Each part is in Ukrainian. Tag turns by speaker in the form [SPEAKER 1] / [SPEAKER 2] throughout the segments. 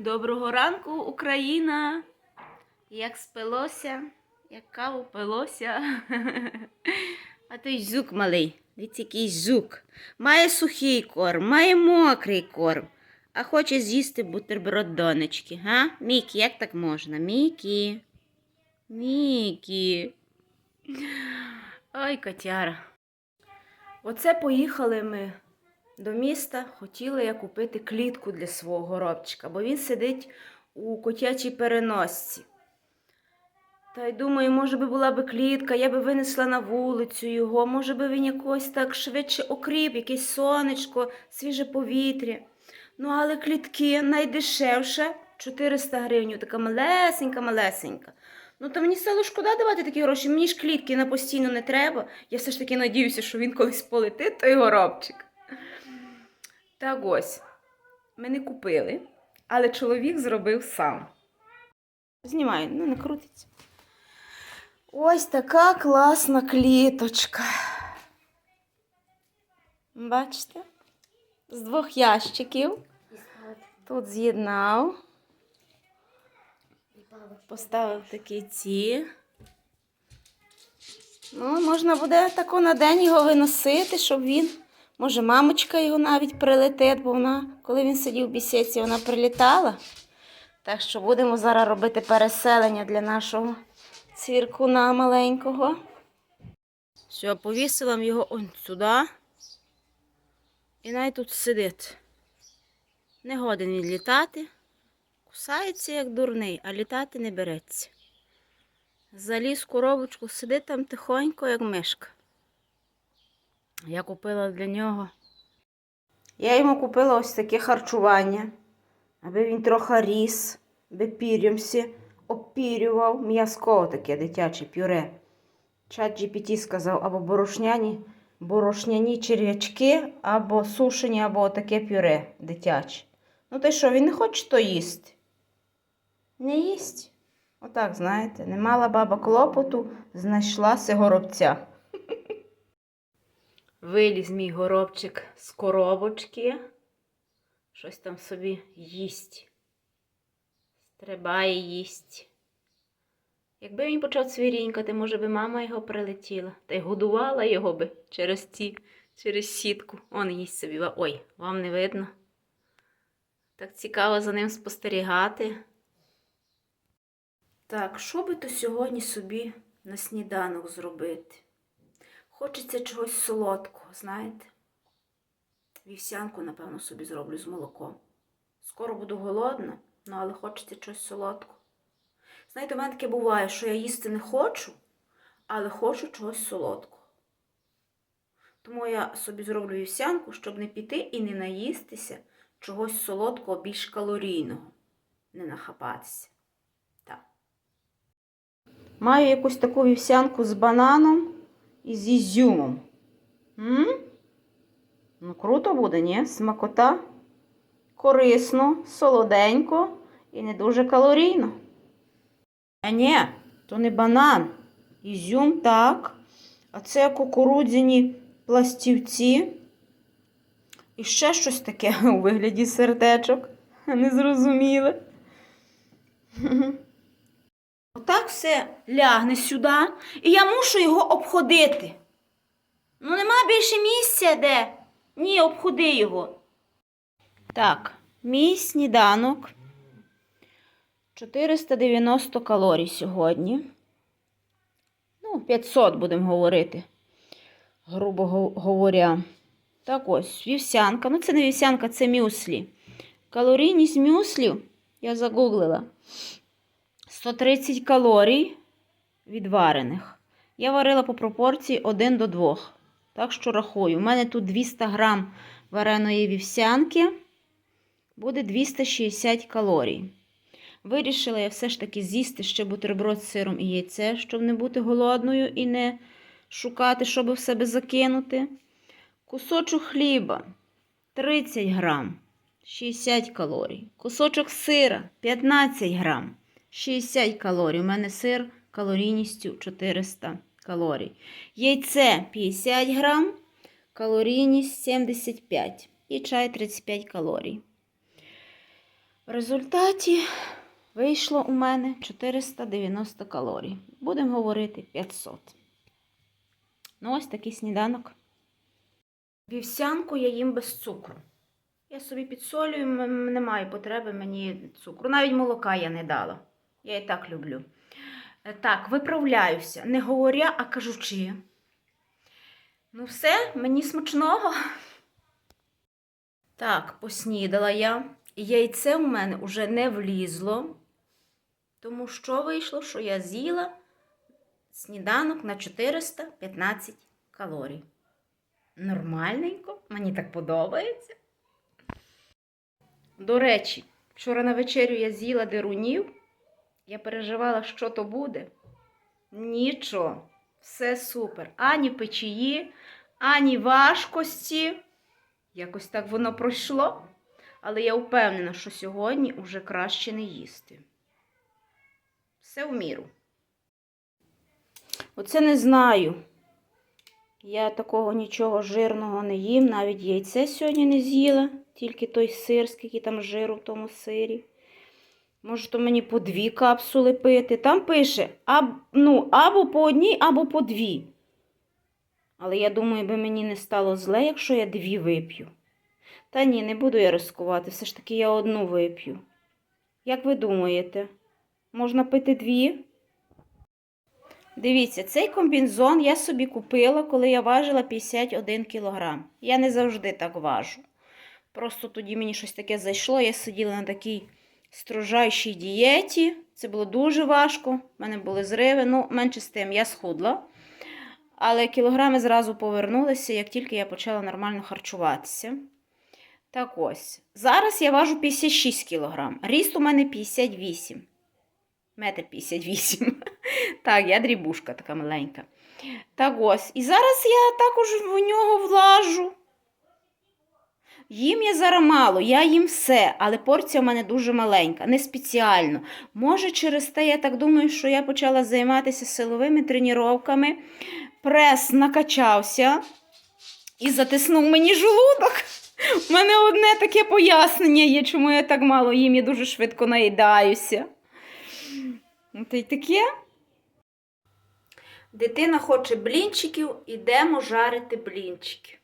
[SPEAKER 1] Доброго ранку, Україна! Як спилося, як каву пилося. А той жук малий, дивіться, який жук. Має сухий корм, має мокрий корм, а хоче з'їсти бутерброд донечки. Га? Мікі, як так можна? Мікі. Мікі. Ой, котяра. Оце поїхали ми до міста. Хотіла я купити клітку для свого горобчика, бо він сидить у котячій переносці. Та й думаю, може би була би клітка, я би винесла на вулицю його, може би він якось так швидше окріп, якесь сонечко, свіже повітря. Ну, але клітки найдешевше 400 гривень, така малесенька, малесенька. Ну, то мені стало шкода давати такі гроші. Мені ж клітки на постійно не треба. Я все ж таки надіюся, що він колись полетить, той горобчик. Так ось, ми не купили, але чоловік зробив сам. Знімай, ну не крутиться. Ось така класна кліточка. Бачите? З двох ящиків. Тут з'єднав. Поставив такі ці. Ну, можна буде тако на день його виносити, щоб він. Може, мамочка його навіть прилетить, бо вона, коли він сидів в бісідці, вона прилітала. Так що будемо зараз робити переселення для нашого цвіркуна маленького. Все, повісила його он сюди. І навіть тут сидить. Не годен він літати. Кусається, як дурний, а літати не береться. Заліз коробочку, сидить там тихонько, як мишка. Я купила для нього. Я йому купила ось таке харчування, аби він трохи ріс, аби пір'ямся, обпірював м'язко таке дитяче пюре. Чат GPT сказав, або борошняні, борошняні черв'ячки, або сушені, або таке пюре дитяче. Ну, ти що, він не хоче то їсти? Не їсть. Отак, знаєте, не мала баба клопоту, знайшла горобця. Виліз мій горобчик з коробочки. Щось там собі їсть. Стрибає їсть. Якби він почав цвірінькати, може би мама його прилетіла та й годувала його би через ці, через сітку. Он їсть собі. Ой, вам не видно. Так цікаво за ним спостерігати. Так, що би то сьогодні собі на сніданок зробити? Хочеться чогось солодкого, знаєте? Вівсянку, напевно, собі зроблю з молоком. Скоро буду голодна, ну але хочеться чогось солодкого. Знаєте, у мене таке буває, що я їсти не хочу, але хочу чогось солодкого. Тому я собі зроблю вівсянку, щоб не піти і не наїстися чогось солодкого, більш калорійного, не нахапатися. Так. Маю якусь таку вівсянку з бананом і з ізюмом. М? Ну, круто буде, ні? Смакота. Корисно, солоденько і не дуже калорійно. А ні, то не банан. Ізюм так. А це кукурудзяні пластівці. І ще щось таке у вигляді сердечок. Незрозуміле. Отак все лягне сюди, і я мушу його обходити. Ну, нема більше місця де. Ні, обходи його. Так, мій сніданок. 490 калорій сьогодні. Ну, 500 будемо говорити, грубо говоря. Так ось, вівсянка. Ну, це не вівсянка, це мюслі. Калорійність мюслів я загуглила. 130 калорій відварених. Я варила по пропорції 1 до 2. Так що рахую. У мене тут 200 грам вареної вівсянки. Буде 260 калорій. Вирішила я все ж таки з'їсти ще бутерброд з сиром і яйце, щоб не бути голодною і не шукати, щоб в себе закинути. Кусочок хліба 30 грам, 60 калорій. Кусочок сира 15 грам, 60 калорій. У мене сир калорійністю 400 калорій. Яйце 50 грам, калорійність 75 і чай 35 калорій. В результаті вийшло у мене 490 калорій. Будемо говорити 500. Ну, ось такий сніданок. Вівсянку я їм без цукру. Я собі підсолюю, немає потреби мені цукру. Навіть молока я не дала. Я і так люблю. Е, Так, виправляюся. Не говоря, а кажучи. Ну, все, мені смачного. Так, поснідала я. Яйце у мене вже не влізло. Тому що вийшло, що я з'їла сніданок на 415 калорій. Нормальненько, мені так подобається. До речі, вчора на вечерю я з'їла дерунів. Я переживала, що то буде. Нічого, все супер. Ані печії, ані важкості. Якось так воно пройшло. Але я впевнена, що сьогодні вже краще не їсти. Все в міру. Оце не знаю. Я такого нічого жирного не їм, навіть яйце сьогодні не з'їла, тільки той сир, скільки там жиру в тому сирі. Може, то мені по дві капсули пити. Там пише аб, ну, або по одній, або по дві. Але я думаю, би мені не стало зле, якщо я дві вип'ю. Та ні, не буду я ризикувати, все ж таки я одну вип'ю. Як ви думаєте, можна пити дві? Дивіться, цей комбінзон я собі купила, коли я важила 51 кілограм. Я не завжди так важу. Просто тоді мені щось таке зайшло. Я сиділа на такій строжайшій дієті. Це було дуже важко. У мене були зриви. Ну, менше з тим, я схудла. Але кілограми зразу повернулися, як тільки я почала нормально харчуватися. Так ось. Зараз я важу 56 кілограм. Ріст у мене 58. Метр 58. Так, я дрібушка така маленька. Так ось. І зараз я також в нього влажу. Їм я зараз мало, я їм все, але порція в мене дуже маленька, не спеціально. Може, через те, я так думаю, що я почала займатися силовими тренуваннями, прес накачався і затиснув мені желудок. У мене одне таке пояснення є, чому я так мало їм, я дуже швидко наїдаюся. Та й таке. Дитина хоче блінчиків, ідемо жарити блінчики.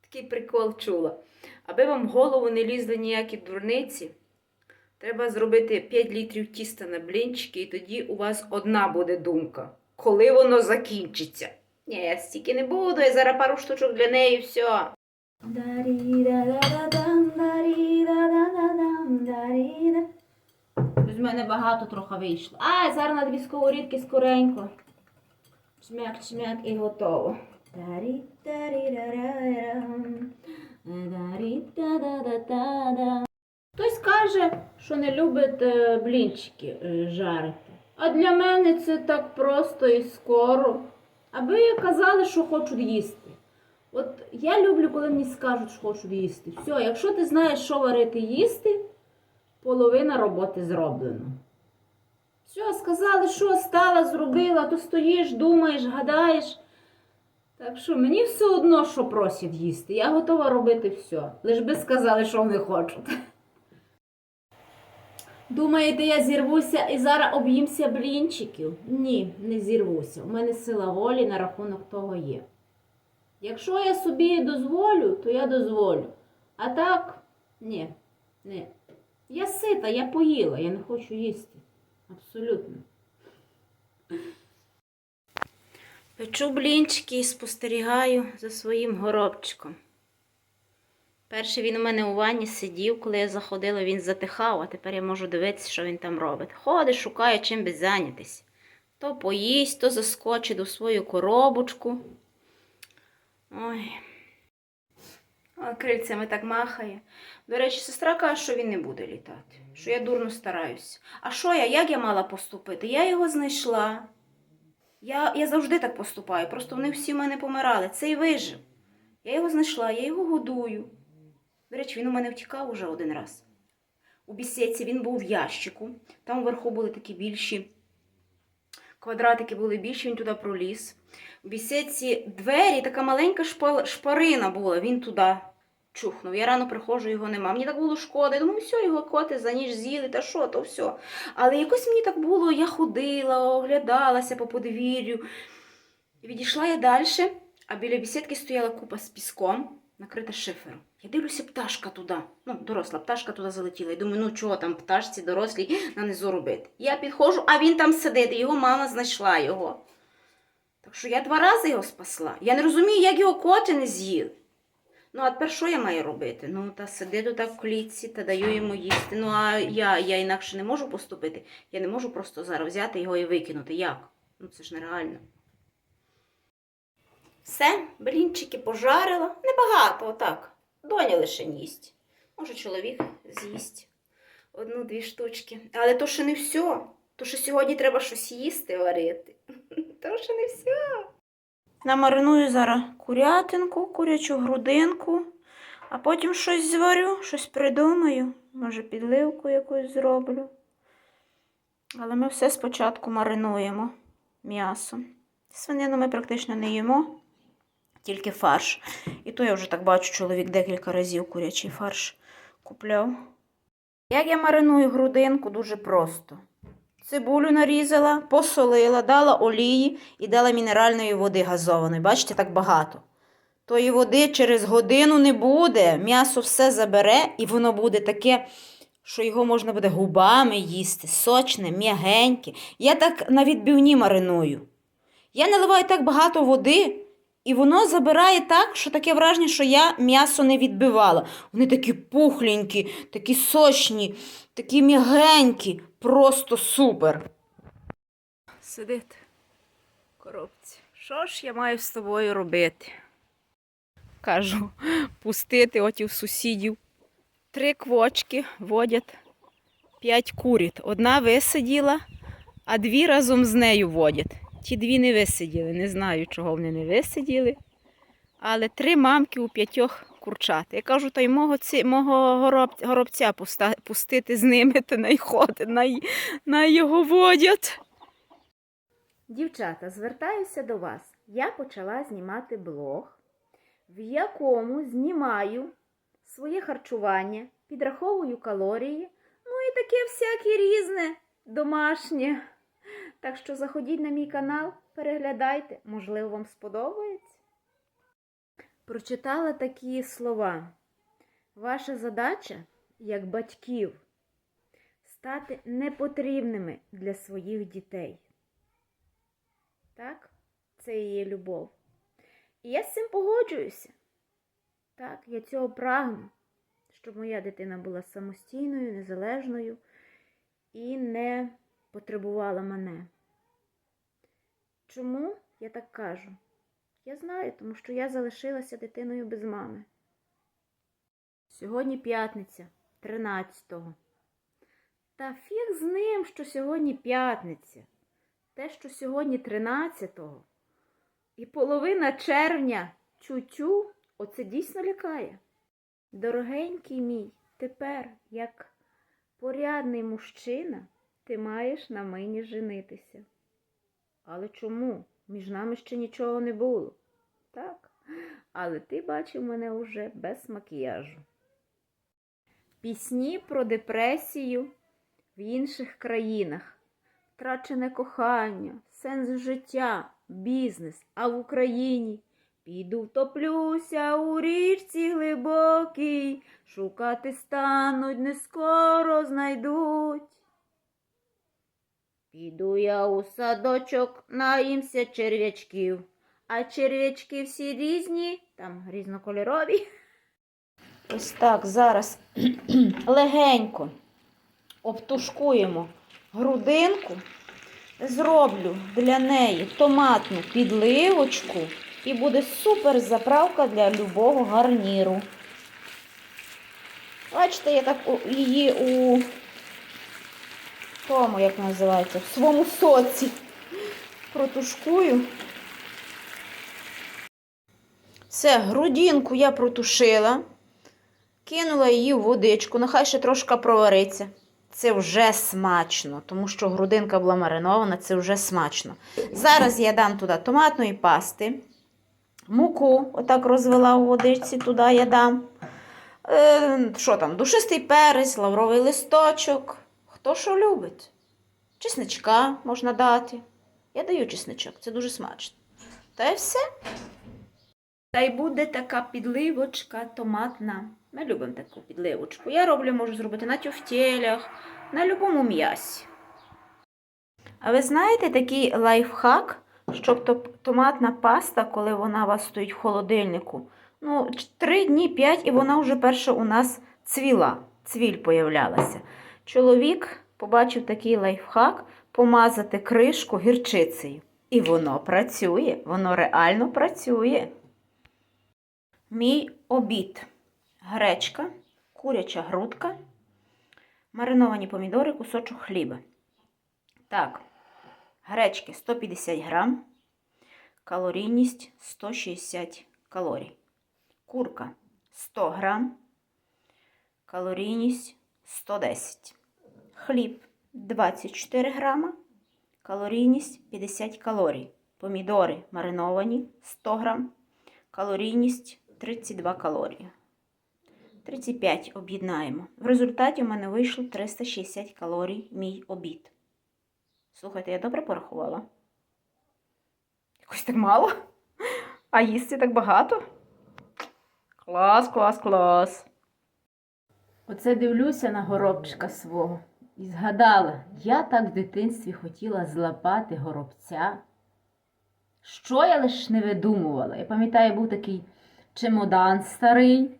[SPEAKER 1] Такий прикол чула. Аби вам в голову не лізли ніякі дурниці, треба зробити 5 літрів тіста на блінчики, і тоді у вас одна буде думка. Коли воно закінчиться? Ні, я стільки не буду, я зараз пару штучок для неї і все. З мене багато трохи вийшло. А, зараз на дві сковорідки скоренько. Шмяк, шмяк і готово. Хтось каже, що не любить е, блінчики е, жарити. А для мене це так просто і скоро. Аби казали, що хочуть їсти. От я люблю, коли мені скажуть, що хочуть їсти. Все, якщо ти знаєш, що варити їсти, половина роботи зроблено. Все, сказали, що стала, зробила, то стоїш, думаєш, гадаєш. Так що мені все одно, що просять їсти. Я готова робити все. Лиш би сказали, що вони хочуть. Думаєте, я зірвуся і зараз об'їмся блінчиків? Ні, не зірвуся. У мене сила волі на рахунок того є. Якщо я собі дозволю, то я дозволю. А так, ні, ні. Я сита, я поїла, я не хочу їсти. Абсолютно. Печу блінчики і спостерігаю за своїм горобчиком. Перший він у мене у ванні сидів, коли я заходила, він затихав, а тепер я можу дивитися, що він там робить. Ходить, шукає чим би зайнятися. То поїсть, то заскочить у свою коробочку. Ой. О, крильцями так махає. До речі, сестра каже, що він не буде літати, що я дурно стараюся. А що я? Як я мала поступити? Я його знайшла. Я, я завжди так поступаю, просто вони всі в мене помирали. Цей вижив. Я його знайшла, я його годую. До речі, він у мене втікав уже один раз. У бісеці він був в ящику. Там вверху були такі більші квадратики були більші, він туди проліз. У бісеці двері, така маленька шпа- шпарина була, він туди чухнув. Я рано приходжу, його нема. Мені так було шкода. Я думаю, все, його коти за ніч з'їли, та що, то все. Але якось мені так було, я ходила, оглядалася по подвір'ю. Відійшла я далі, а біля бісідки стояла купа з піском, накрита шифером. Я дивлюся, пташка туди. Ну, доросла пташка туди залетіла. І думаю, ну чого там пташці дорослій на низу робити. Я підходжу, а він там сидить, його мама знайшла його. Так що я два рази його спасла. Я не розумію, як його коти не з'їли. Ну, а тепер що я маю робити? Ну, та сиди так в клітці та даю йому їсти. Ну, а я, я інакше не можу поступити. Я не можу просто зараз взяти його і викинути. Як? Ну, це ж нереально. Все, блінчики пожарила. Небагато, отак. Доня лише їсть. Може, чоловік з'їсть одну-дві штучки. Але то ще не все. То що сьогодні треба щось їсти варити. То ще не все. Намариную зараз курятинку, курячу грудинку, а потім щось зварю, щось придумаю. Може, підливку якусь зроблю. Але ми все спочатку маринуємо м'ясо. Свинину ми практично не їмо, тільки фарш. І то я вже так бачу, чоловік декілька разів курячий фарш купляв. Як я мариную грудинку, дуже просто. Цибулю нарізала, посолила, дала олії і дала мінеральної води газованої. Бачите, так багато. Тої води через годину не буде. М'ясо все забере, і воно буде таке, що його можна буде губами їсти, сочне, м'ягеньке. Я так на відбивні мариную. Я наливаю так багато води, і воно забирає так, що таке враження, що я м'ясо не відбивала. Вони такі пухленькі, такі сочні, такі м'ягенькі. Просто супер. Сидить в коробці. Що ж я маю з тобою робити? Кажу, пустити отів сусідів. Три квочки водять п'ять куріт. Одна висиділа, а дві разом з нею водять. Ті дві не висиділи. Не знаю, чого вони не висиділи. Але три мамки у п'ятьох курчат. Я кажу, та й мого, ці, мого гороб, горобця пустити з ними та най най, най його водять. Дівчата, звертаюся до вас. Я почала знімати блог, в якому знімаю своє харчування, підраховую калорії, ну і таке всяке різне домашнє. Так що заходіть на мій канал, переглядайте, можливо, вам сподобається. Прочитала такі слова. Ваша задача, як батьків, стати непотрібними для своїх дітей. Так, це і є любов. І я з цим погоджуюся. Так, я цього прагну, щоб моя дитина була самостійною, незалежною і не потребувала мене. Чому я так кажу? Я знаю, тому що я залишилася дитиною без мами. Сьогодні п'ятниця, 13-го. Та фіг з ним, що сьогодні п'ятниця. Те, що сьогодні 13-го. І половина червня чу-чу, оце дійсно лякає. Дорогенький мій, тепер, як порядний мужчина, ти маєш на мені женитися. Але чому? Між нами ще нічого не було. Так. Але ти бачив мене уже без макіяжу. Пісні про депресію в інших країнах. Втрачене кохання, сенс життя, бізнес, а в Україні піду втоплюся у річці глибокій, шукати стануть, не скоро знайдуть. Піду я у садочок, наїмся черв'ячків, а черв'ячки всі різні, там різнокольорові. Ось так зараз легенько обтушкуємо грудинку, зроблю для неї томатну підливочку і буде супер заправка для любого гарніру. Бачите, я так її у тому, як називається, в своєму соці протушкую. Все, грудинку я протушила, кинула її в водичку, нехай ще трошки провариться. Це вже смачно, тому що грудинка була маринована, це вже смачно. Зараз я дам туди томатної пасти, муку, отак розвела у водичці, туди я дам. Е, що там, душистий перець, лавровий листочок. Хто що любить? Чесничка можна дати. Я даю чесничок, це дуже смачно. Та й все. Та й буде така підливочка томатна. Ми любимо таку підливочку. Я роблю, можу зробити на тюфтєлях, на любому м'ясі. А ви знаєте такий лайфхак, щоб томатна паста, коли вона у вас стоїть в холодильнику, ну, 3 дні, 5, і вона вже перша у нас цвіла, цвіль появлялася. Чоловік побачив такий лайфхак помазати кришку гірчицею. І воно працює, воно реально працює. Мій обід. Гречка, куряча грудка, мариновані помідори, кусочок хліба. Так, гречки 150 грам, калорійність 160 калорій. Курка 100 грам, калорійність 110. Хліб 24 грама, калорійність 50 калорій. Помідори мариновані 100 грам, калорійність 32 калорії. 35 об'єднаємо. В результаті в мене вийшло 360 калорій мій обід. Слухайте, я добре порахувала? Якось так мало? А їсти так багато? Клас, клас, клас.
[SPEAKER 2] Оце дивлюся на горобчика свого і згадала, я так в дитинстві хотіла злапати горобця. Що я лиш не видумувала? Я пам'ятаю, був такий чемодан старий.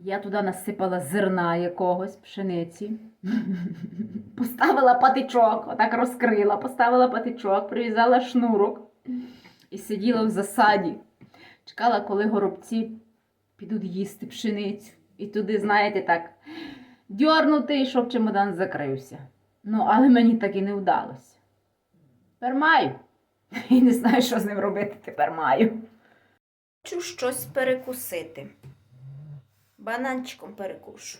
[SPEAKER 2] Я туди насипала зерна якогось, пшениці. Поставила патичок, отак розкрила, поставила патичок, прив'язала шнурок і сиділа в засаді. Чекала, коли горобці підуть їсти пшеницю. І туди, знаєте, так, дьорнути, щоб чемодан закрився. Ну, але мені так і не вдалося. Тепер маю. І не знаю, що з ним робити, тепер маю.
[SPEAKER 1] Хочу щось перекусити. Бананчиком перекушу.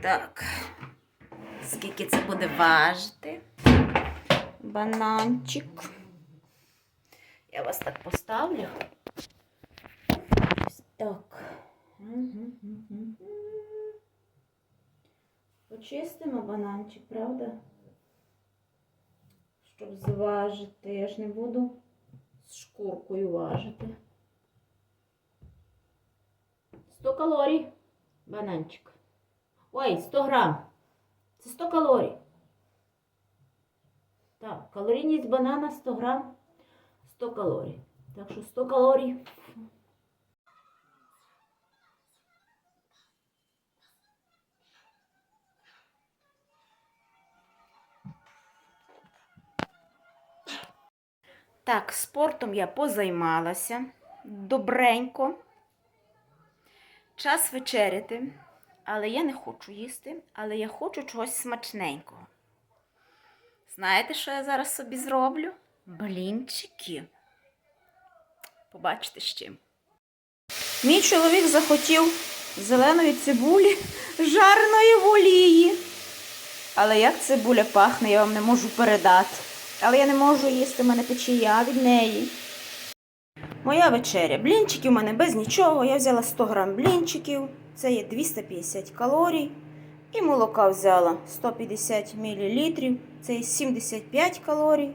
[SPEAKER 1] Так. Скільки це буде важити? Бананчик. Я вас так поставлю. Ось так. Почистимо бананчик, правда? Щоб зважити. Я ж не буду з шкуркою важити. 100 калорій. Бананчик. Ой, 100 грам. Це 100 калорій. Так, калорійність банана 100 грам. 100 калорій. Так що 100 калорій. Так, спортом я позаймалася добренько. Час вечеряти, але я не хочу їсти, але я хочу чогось смачненького. Знаєте, що я зараз собі зроблю? Блінчики. Побачите з чим. Мій чоловік захотів зеленої цибулі, жареної в олії. Але як цибуля пахне, я вам не можу передати. Але я не можу їсти, в мене печія від неї. Моя вечеря. Блінчики у мене без нічого. Я взяла 100 грам блінчиків, це є 250 калорій. І молока взяла 150 мл, це є 75 калорій.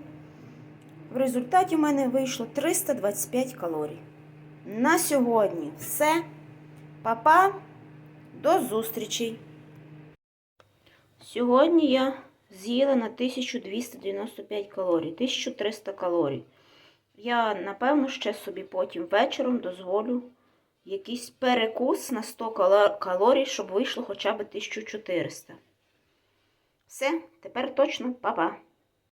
[SPEAKER 1] В результаті в мене вийшло 325 калорій. На сьогодні все. Па-па, до зустрічей! Сьогодні я з'їла на 1295 калорій, 1300 калорій. Я, напевно, ще собі потім вечором дозволю якийсь перекус на 100 калорій, щоб вийшло хоча б 1400. Все, тепер точно па-па.